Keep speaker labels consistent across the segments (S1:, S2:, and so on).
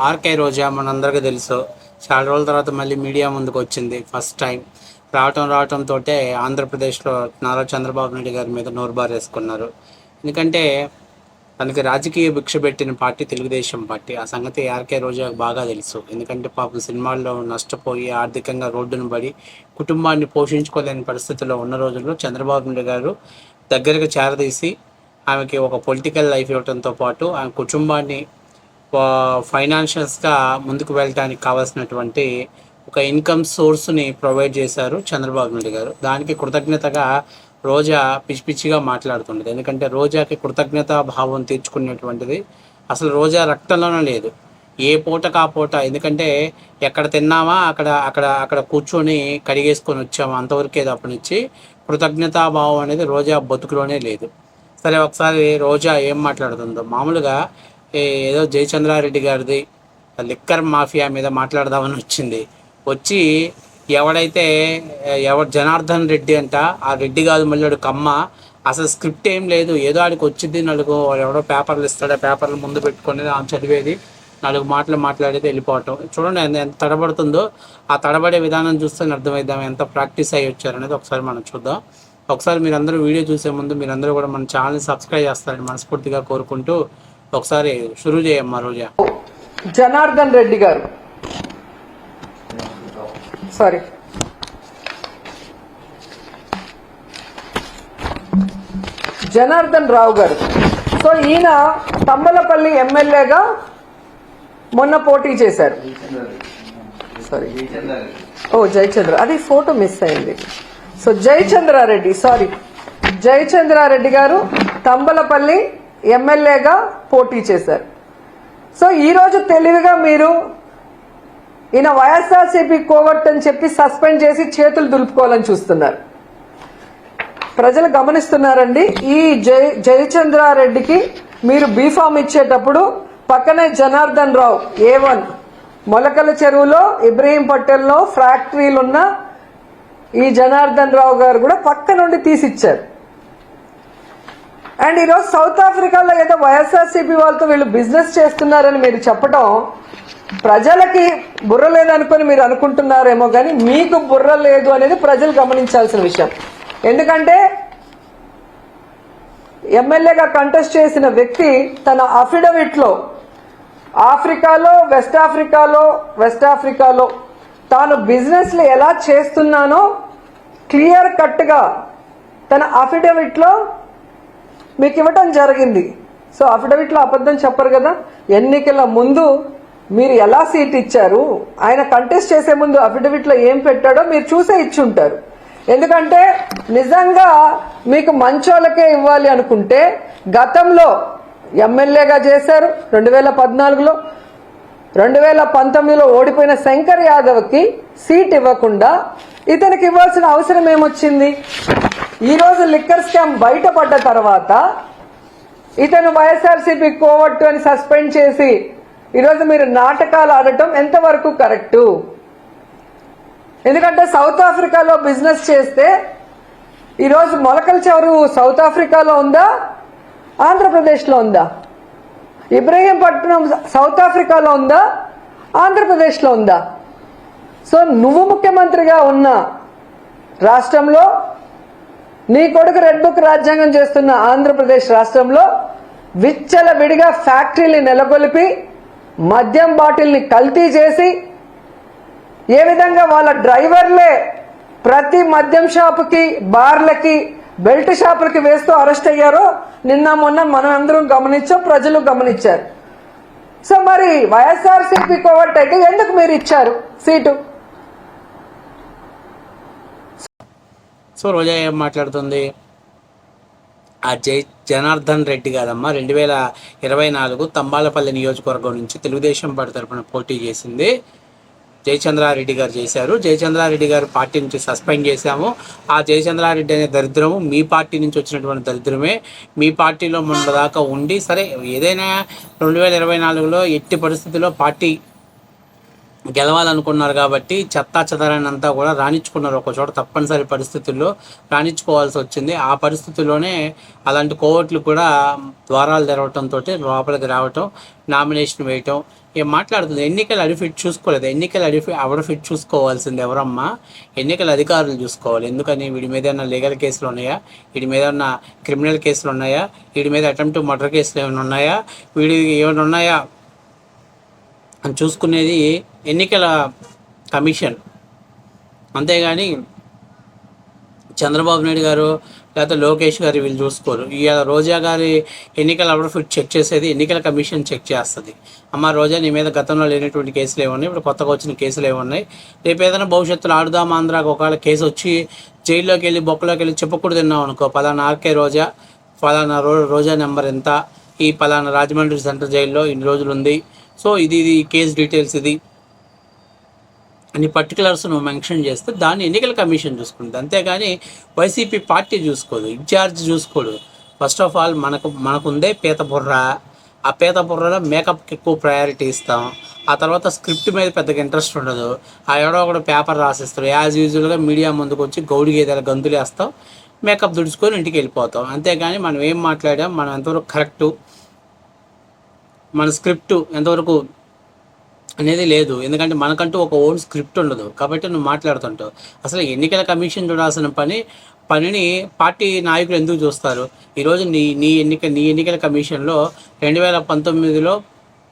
S1: RK రోజా మనందరికీ తెలుసు. చాలా రోజుల తర్వాత మళ్ళీ మీడియా ముందుకు వచ్చింది ఫస్ట్ టైం రావటం రావటంతో ఆంధ్రప్రదేశ్లో నారా చంద్రబాబు నాయుడు గారి మీద నోరుబారు వేసుకున్నారు ఎందుకంటే తనకి రాజకీయ భిక్ష పెట్టిన పార్టీ తెలుగుదేశం పార్టీ. ఆ సంగతి ఆర్కే రోజాకు బాగా తెలుసు. ఎందుకంటే పాపం సినిమాల్లో నష్టపోయి ఆర్థికంగా రోడ్డును పడి కుటుంబాన్ని పోషించుకోలేని పరిస్థితిలో ఉన్న రోజుల్లో చంద్రబాబు నాయుడు గారు దగ్గరకు చేరదీసి ఆమెకి ఒక పొలిటికల్ లైఫ్ ఇవ్వడంతో పాటు ఆమె కుటుంబాన్ని ఫైనాన్షియల్స్గా ముందుకు వెళ్ళడానికి కావాల్సినటువంటి ఒక ఇన్కమ్ సోర్స్ని ప్రొవైడ్ చేశారు చంద్రబాబు నాయుడు గారు. దానికి కృతజ్ఞతగా రోజా పిచ్చి పిచ్చిగా మాట్లాడుతుండేది. ఎందుకంటే రోజాకి కృతజ్ఞతా భావం తీర్చుకునేటువంటిది అసలు రోజా రక్తంలోనే లేదు. ఏ పూట కా పూట. ఎందుకంటే ఎక్కడ తిన్నామా అక్కడ అక్కడ అక్కడ కూర్చొని కడిగేసుకొని వచ్చాము అంతవరకే తప్పనిచ్చి కృతజ్ఞతా భావం అనేది రోజా బతుకులోనే లేదు. సరే ఒకసారి రోజా ఏం మాట్లాడుతుందో. మామూలుగా ఏదో జయచంద్రారెడ్డి గారిది లిక్కర్ మాఫియా మీద మాట్లాడదామని వచ్చింది. వచ్చి ఎవడైతే ఎవడు జనార్దన్ రెడ్డి అంట ఆ రెడ్డి కాదు మళ్ళీ కమ్మ అసలు స్క్రిప్ట్ ఏం లేదు. ఏదో ఆడికి వచ్చింది నలుగు వాడు ఎవడో పేపర్లు ఇస్తాడు ఆ పేపర్లు ముందు పెట్టుకొని ఆమె చదివేది నాలుగు మాటలు మాట్లాడేది వెళ్ళిపోవటం. చూడండి ఎంత తడబడుతుందో ఆ తడబడే విధానం చూస్తే అర్థమవుతాం ఎంత ప్రాక్టీస్ అయ్యి వచ్చారనేది ఒకసారి మనం చూద్దాం. ఒకసారి మీరందరూ వీడియో చూసే ముందు మీరందరూ కూడా మన ఛానల్ సబ్స్క్రైబ్ చేస్తారని మనస్ఫూర్తిగా కోరుకుంటూ ఒకసారి షురూ చేయమ్మా రోజా.
S2: జనార్దన్ రెడ్డి గారు. సారీ జనార్దన్ రావు గారు. సో ఈయన తమ్మలపల్లి ఎమ్మెల్యేగా మొన్న పోటీ చేశారు. సారీ ఓ జయచంద్ర. అది ఫోటో మిస్ అయింది. సో జయచంద్రారెడ్డి సారీ జయచంద్రారెడ్డి గారు తంబలపల్లి ఎమ్మెల్యేగా పోటీ చేశారు. సో ఈరోజు తెలివిగా మీరు ఈయన వైఎస్ఆర్సీపీ కోవట్ అని చెప్పి సస్పెండ్ చేసి చేతులు దులుపుకోవాలని చూస్తున్నారు. ప్రజలు గమనిస్తున్నారండి ఈ జయ జయచంద్రారెడ్డికి మీరు బీఫామ్ ఇచ్చేటప్పుడు పక్కనే జనార్దన్ రావు ఏ వన్ మొలకల చెరువులో ఇబ్రహీం పటేల్లో ఫ్యాక్టరీలున్న ఈ జనార్దన్ రావు గారు కూడా పక్క నుండి తీసిచ్చారు. అండ్ ఈరోజు సౌత్ ఆఫ్రికాలో ఏదో వైఎస్ఆర్సీపీ వాళ్ళతో వీళ్ళు బిజినెస్ చేస్తున్నారని మీరు చెప్పడం ప్రజలకి బుర్ర లేదనుకొని మీరు అనుకుంటున్నారేమో కానీ మీకు బుర్ర లేదు అనేది ప్రజలు గమనించాల్సిన విషయం. ఎందుకంటే ఎమ్మెల్యేగా కంటెస్ట్ చేసిన వ్యక్తి తన అఫిడవిట్లో ఆఫ్రికాలో వెస్ట్ ఆఫ్రికాలో వెస్ట్ ఆఫ్రికాలో తాను బిజినెస్లు ఎలా చేస్తున్నానో క్లియర్ కట్గా తన అఫిడవిట్లో మీకు ఇవ్వటం జరిగింది. సో అఫిడవిట్లో అబద్ధం చెప్పరు కదా? ఎన్నికల ముందు మీరు ఎలా సీట్ ఇచ్చారు? ఆయన కంటెస్ట్ చేసే ముందు అఫిడవిట్లో ఏం పెట్టాడో మీరు చూసే ఇచ్చి ఉంటారు ఎందుకంటే నిజంగా మీకు మంచోళ్ళకే ఇవ్వాలి అనుకుంటే గతంలో ఎమ్మెల్యేగా చేశారు రెండు వేల పద్నాలుగులో. రెండు వేల పంతొమ్మిదిలో ఓడిపోయిన శంకర్ యాదవ్కి సీట్ ఇవ్వకుండా ఇతనికి ఇవ్వాల్సిన అవసరం ఏమొచ్చింది? ఈరోజు లిక్కర్ స్కామ్ బయటపడ్డ తర్వాత ఇతను వైఎస్ఆర్సీపీ కోవట్టు అని సస్పెండ్ చేసి ఈరోజు మీరు నాటకాలు ఆడటం ఎంతవరకు కరెక్టు ఎందుకంటే సౌత్ ఆఫ్రికాలో బిజినెస్ చేస్తే ఈరోజు మొలకల చవరు సౌత్ ఆఫ్రికాలో ఉందా? ఆంధ్రప్రదేశ్లో ఉందా? ఇబ్రహీంపట్నం సౌత్ ఆఫ్రికాలో ఉందా? ఆంధ్రప్రదేశ్లో ఉందా? సో నువ్వు ముఖ్యమంత్రిగా ఉన్న రాష్ట్రంలో నీ కొడుకు రెడ్ బుక్ రాజ్యాంగం చేస్తున్న ఆంధ్రప్రదేశ్ రాష్ట్రంలో విచ్చల విడిగా ఫ్యాక్టరీని నెలకొల్పి మద్యం బాటిల్ని కల్తీ చేసి ఏ విధంగా వాళ్ళ డ్రైవర్లే ప్రతి మద్యం షాపుకి బార్లకి బెల్ట్ షాపులకి వేస్తూ అరెస్ట్ అయ్యారో నిన్న మొన్న మనం అందరం గమనించాం ప్రజలు గమనించారు. సో మరి వైఎస్ఆర్సీపీ కోవట్ అయితే ఎందుకు మీరు ఇచ్చారు సీటు?
S1: సో రోజా ఏం మాట్లాడుతుంది? ఆ జై జనార్దన్ రెడ్డి కాదమ్మా రెండు వేల ఇరవై నాలుగు తంబాలపల్లి నియోజకవర్గం నుంచి తెలుగుదేశం పార్టీ తరఫున పోటీ చేసింది. జయచంద్రారెడ్డి గారు చేశారు. జయచంద్రారెడ్డి గారు పార్టీ నుంచి సస్పెండ్ చేశాము. ఆ జయచంద్రారెడ్డి అనే దరిద్రము మీ పార్టీ నుంచి వచ్చినటువంటి దరిద్రమే. మీ పార్టీలో మొన్న దాకా ఉండి సరే ఏదైనా రెండు వేల ఇరవై నాలుగులో ఎట్టి పరిస్థితుల్లో పార్టీ గెలవాలనుకున్నారు కాబట్టి చెత్తా చెదరానంతా కూడా రాణించుకున్నారు ఒక చోట తప్పనిసరి పరిస్థితుల్లో రాణించుకోవాల్సి వచ్చింది. ఆ పరిస్థితుల్లోనే అలాంటి కోవట్లు కూడా ద్వారాలు తెరవటంతో లోపలికి రావటం నామినేషన్ వేయటం ఏం మాట్లాడుతుంది. ఎన్నికల అడిఫిట్ చూసుకోలేదు. ఎన్నికల అడిఫి అడిఫిట్ చూసుకోవాల్సింది ఎవరమ్మా? ఎన్నికల అధికారులు చూసుకోవాలి. ఎందుకని? వీడి మీద ఏమైనా లీగల్ కేసులు ఉన్నాయా? వీడి మీద ఏమన్నా క్రిమినల్ కేసులు ఉన్నాయా? వీడి మీద అటెంప్ట్ మర్డర్ కేసులు ఏమైనా ఉన్నాయా? వీడి ఏమైనా ఉన్నాయా? చూసుకునేది ఎన్నికల కమిషన్. అంతేగాని చంద్రబాబు నాయుడు గారు లేకపోతే లోకేష్ గారు వీళ్ళు చూసుకోరు. ఇవాళ రోజా గారి ఎన్నికల అప్పుడు చెక్ చేసేది ఎన్నికల కమిషన్ చెక్ చేస్తుంది. అమ్మ రోజా నీ మీద గతంలో లేనటువంటి కేసులు ఏమున్నాయి? ఇప్పుడు కొత్తగా వచ్చిన కేసులు ఏమున్నాయి? రేపు ఏదైనా భవిష్యత్తులో ఆడుదాం ఆంధ్రాకు? ఒకవేళ కేసు వచ్చి జైల్లోకి వెళ్ళి బొక్కలోకి వెళ్ళి చెప్పకూడదు తిన్నాం అనుకో పలానా ఆర్కే రోజా పలానా రో రోజా నెంబర్ ఎంత? ఈ పలానా రాజమండ్రి సెంట్రల్ జైల్లో ఇన్ని రోజులు ఉంది. సో ఇది ఇది కేస్ డీటెయిల్స్ ఇది. అన్ని పర్టికులర్స్ నువ్వు మెన్షన్ చేస్తే దాన్ని ఎన్నికల కమిషన్ చూసుకుంటుంది. అంతేగాని వైసీపీ పార్టీ చూసుకోదు ఇన్ఛార్జ్ చూసుకోడు. ఫస్ట్ ఆఫ్ ఆల్ మనకు మనకుందే పీత బుర్ర. ఆ పీత బుర్రలో మేకప్కి ఎక్కువ ప్రయారిటీ ఇస్తాం. ఆ తర్వాత స్క్రిప్ట్ మీద పెద్దగా ఇంట్రెస్ట్ ఉండదు. ఆ ఎవడో కూడా పేపర్ రాసిస్తారు యాజ్ యూజువల్గా మీడియా ముందుకు వచ్చి గౌడి గేదెల గంతులు వేస్తాం. మేకప్ దుడుచుకొని ఇంటికి వెళ్ళిపోతాం. అంతేగాని మనం ఏం మాట్లాడాం? మనం ఎంతవరకు కరెక్టు మన స్క్రిప్ట్ ఎంతవరకు అనేది లేదు. ఎందుకంటే మనకంటూ ఒక ఓన్ స్క్రిప్ట్ ఉండదు. కాబట్టి నువ్వు మాట్లాడుతుంటావు. అసలు ఎన్నికల కమిషన్ చూడాల్సిన పని పనిని పార్టీ నాయకులు ఎందుకు చూస్తారు? ఈరోజు నీ నీ ఎన్నిక నీ ఎన్నికల కమిషన్లో రెండు వేల పంతొమ్మిదిలో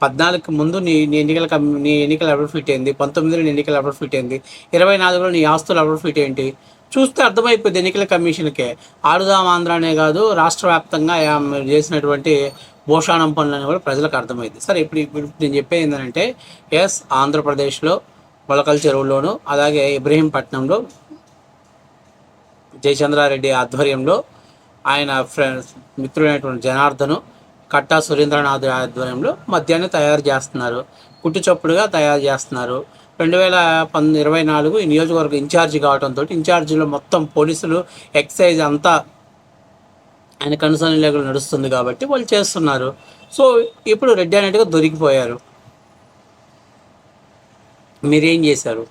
S1: పద్నాలుగు ముందు నీ నీ ఎన్నికల కమి నీ ఎన్నికల అవ్వడం ఫిట్ అయింది. పంతొమ్మిదిలో నీ ఎన్నికల అవ్వడం ఫిట్ అయింది. ఇరవై నాలుగులో నీ ఆస్తుల అఫిడవిట్ ఏంటి? చూస్తే అర్థమైపోయింది ఎన్నికల కమిషన్కే. ఆడుదాం ఆంధ్ర అనే కాదు రాష్ట్ర వ్యాప్తంగా చేసినటువంటి భూషాణం పనులని కూడా ప్రజలకు అర్థమైంది. సరే ఇప్పుడు ఇప్పుడు నేను చెప్పేది ఏంటంటే ఎస్ ఆంధ్రప్రదేశ్లో మొలకల చెరువులోను అలాగే ఇబ్రహీంపట్నంలో జయచంద్రారెడ్డి ఆధ్వర్యంలో ఆయన ఫ్రెండ్స్ మిత్రుడైనటువంటి జనార్దను కట్టా సురేంద్రనాథ్ ఆధ్వర్యంలో మద్యాన్ని తయారు చేస్తున్నారు. కుట్టుచప్పుడుగా తయారు చేస్తున్నారు. రెండు వేల పంతొమ్మిది ఇరవై నాలుగు ఈ నియోజకవర్గ ఇన్ఛార్జి కావడంతో ఇన్ఛార్జిలో మొత్తం పోలీసులు ఎక్సైజ్ అంతా ఆయన కన్సర్న్ లేకుండా నడుస్తుంది కాబట్టి వాళ్ళు చేస్తున్నారు. సో ఇప్పుడు రెడ్డి అనేట్టుగా దొరికిపోయారు. మీరేం చేశారు?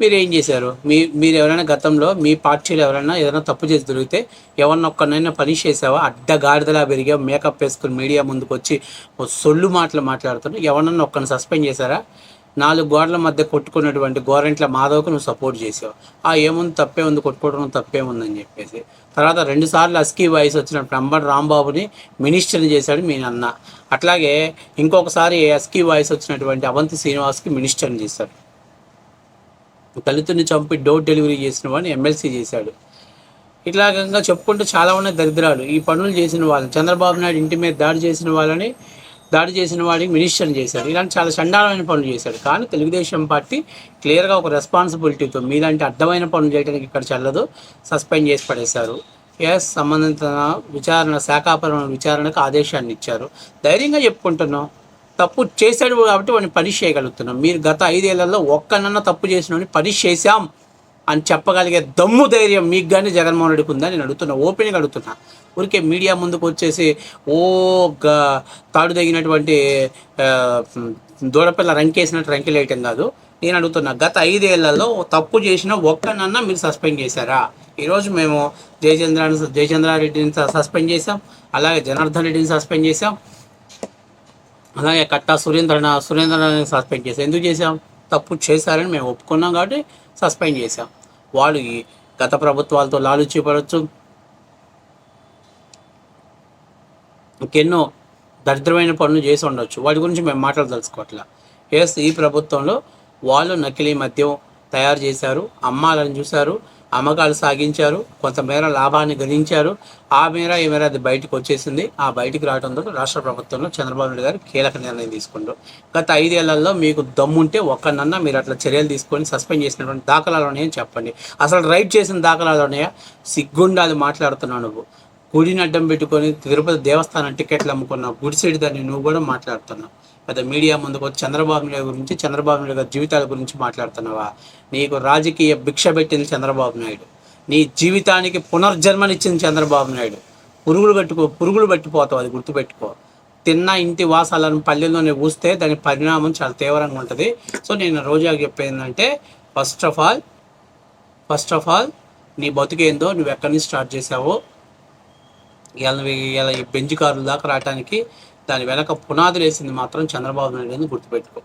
S1: మీరు ఏం చేశారు? మీ మీరు ఎవరైనా గతంలో మీ పార్టీలో ఎవరైనా ఏదైనా తప్పు చేసి దొరికితే ఎవరిని ఒక్కరినైనా పనిష్ చేసావా అడ్డగాడిదలా పెరిగా మేకప్ వేసుకుని మీడియా ముందుకు వచ్చి సొల్లు మాటలు మాట్లాడుతున్నారు ఎవరన్నా ఒక్కరిని సస్పెండ్ చేశారా? నాలుగు గోడల మధ్య కొట్టుకున్నటువంటి గోరెంట్ల మాధవ్కు నువ్వు సపోర్ట్ చేసావు. ఆ ఏముంది? తప్పే ఉంది. కొట్టుకోవడం తప్పే ఉందని చెప్పేసి. తర్వాత రెండుసార్లు అస్కీ వాయిస్ వచ్చినప్పుడు అంబటి రాంబాబుని మినిస్టర్ని చేశాడు మీ నాన్న. అట్లాగే ఇంకొకసారి అస్కీ వాయిస్ వచ్చినటువంటి అవంతి శ్రీనివాస్కి మినిస్టర్ని చేశాడు. దళితుని చంపి డోర్ డెలివరీ చేసిన వాడిని ఎమ్మెల్సీ చేశాడు. ఇట్లాగంగా చెప్పుకుంటూ చాలా ఉన్నాయి దరిద్రాలు. ఈ పనులు చేసిన వాళ్ళని చంద్రబాబు నాయుడు ఇంటి మీద దాడి చేసిన వాళ్ళని దాడి చేసిన వాడికి మినిస్టర్ని చేశాడు. ఇలాంటి చాలా చండాలమైన పనులు చేశాడు. కానీ తెలుగుదేశం పార్టీ క్లియర్గా ఒక రెస్పాన్సిబిలిటీతో మీలాంటి అడ్డమైన పనులు చేయడానికి ఇక్కడ చల్లదు. సస్పెండ్ చేసి పడేశారు. ఎస్ సంబంధిత విచారణ శాఖాపరమైన విచారణకు ఆదేశాన్ని ఇచ్చారు. ధైర్యంగా చెప్పుకుంటున్నాం. తప్పు చేశాడు కాబట్టి వాడిని పనిష్ చేయగలుగుతున్నాం. మీరు గత ఐదేళ్ళలో ఒక్కనన్నా తప్పు చేసిన వాడిని పనిష్ చేశాం. అని చెప్పగలిగే దమ్ము ధైర్యం మీకు కానీ జగన్మోహన్ రెడ్డికి ఉందని నేను అడుగుతున్నా ఓపెన్గా అడుగుతున్నా. ఊరికే మీడియా ముందుకు వచ్చేసి ఓ గ తాడు తగినటువంటి దూడపిల్ల రంకేసినట్టు రంకెలేయటం కాదు. నేను అడుగుతున్నా గత ఐదేళ్ళలో తప్పు చేసిన ఒక్కనన్నా మీరు సస్పెండ్ చేశారా? ఈరోజు మేము జయచంద్ర జయచంద్రారెడ్డిని సస్పెండ్ చేసాం అలాగే జనార్దన్ రెడ్డిని సస్పెండ్ చేసాం అలాగే కట్టా సురేంద్ర సురేంద్రని సస్పెండ్ చేసాం ఎందుకు చేసాం తప్పు చేశారని మేము ఒప్పుకున్నాం కాబట్టి సస్పెండ్ చేశాం. వాళ్ళు ఈ గత ప్రభుత్వాలతో లాలుచి పడవచ్చు ఇంకెన్నో దరిద్రమైన పనులు చేసి ఉండొచ్చు. వాటి గురించి మేము మాట్లాడదలుచుకోవట్లా ఎస్ ఈ ప్రభుత్వంలో వాళ్ళు నకిలీ మద్యం తయారు చేశారు. అమ్మాలని చూశారు. అమ్మకాలు సాగించారు కొంతమేర లాభాన్ని గణించారు. ఆ మేర ఈ మేర అది బయటకు వచ్చేసింది. ఆ బయటికి రావడంతో రాష్ట్ర ప్రభుత్వంలో చంద్రబాబు నాయుడు గారు కీలక నిర్ణయం తీసుకుంటారు గత ఐదేళ్ళలో మీకు దమ్ముంటే ఒక్కనన్నా మీరు అట్లా చర్యలు తీసుకొని సస్పెండ్ చేసినటువంటి దాఖలాలు ఉన్నాయని చెప్పండి. అసలు రైట్ చేసిన దాఖలాలు ఉన్నాయా? సిగ్గుండాలి మాట్లాడుతున్నావు నువ్వు. గుడిని అడ్డం పెట్టుకొని తిరుపతి దేవస్థానం టికెట్లు అమ్ముకున్న గుడిసెడి దాన్ని నువ్వు కూడా మాట్లాడుతున్నావు. పెద్ద మీడియా ముందుకు వచ్చి చంద్రబాబు నాయుడు గురించి చంద్రబాబు నాయుడు గారి జీవితాల గురించి మాట్లాడుతున్నావా? నీకు రాజకీయ భిక్ష పెట్టింది చంద్రబాబు నాయుడు. నీ జీవితానికి పునర్జన్మనిచ్చింది చంద్రబాబు నాయుడు. పురుగులు కట్టుకో పురుగులు పట్టిపోతావు అది గుర్తుపెట్టుకో. తిన్న ఇంటి వాసాలను పల్లెల్లోనే ఊస్తే దాని పరిణామం చాలా తీవ్రంగా ఉంటుంది. సో నేను రోజాకి చెప్పేది ఏంటంటే first of all first of all నీ బతుకేందో నువ్వు ఎక్కడి నుంచి స్టార్ట్ చేసావో ఇలా నువ్వు ఇవాళ ఈ బెంచ్ కార్ల దాకా రావడానికి దాని వెనక పునాదులు వేసింది మాత్రం చంద్రబాబు నాయుడు అని గుర్తుపెట్టుకో.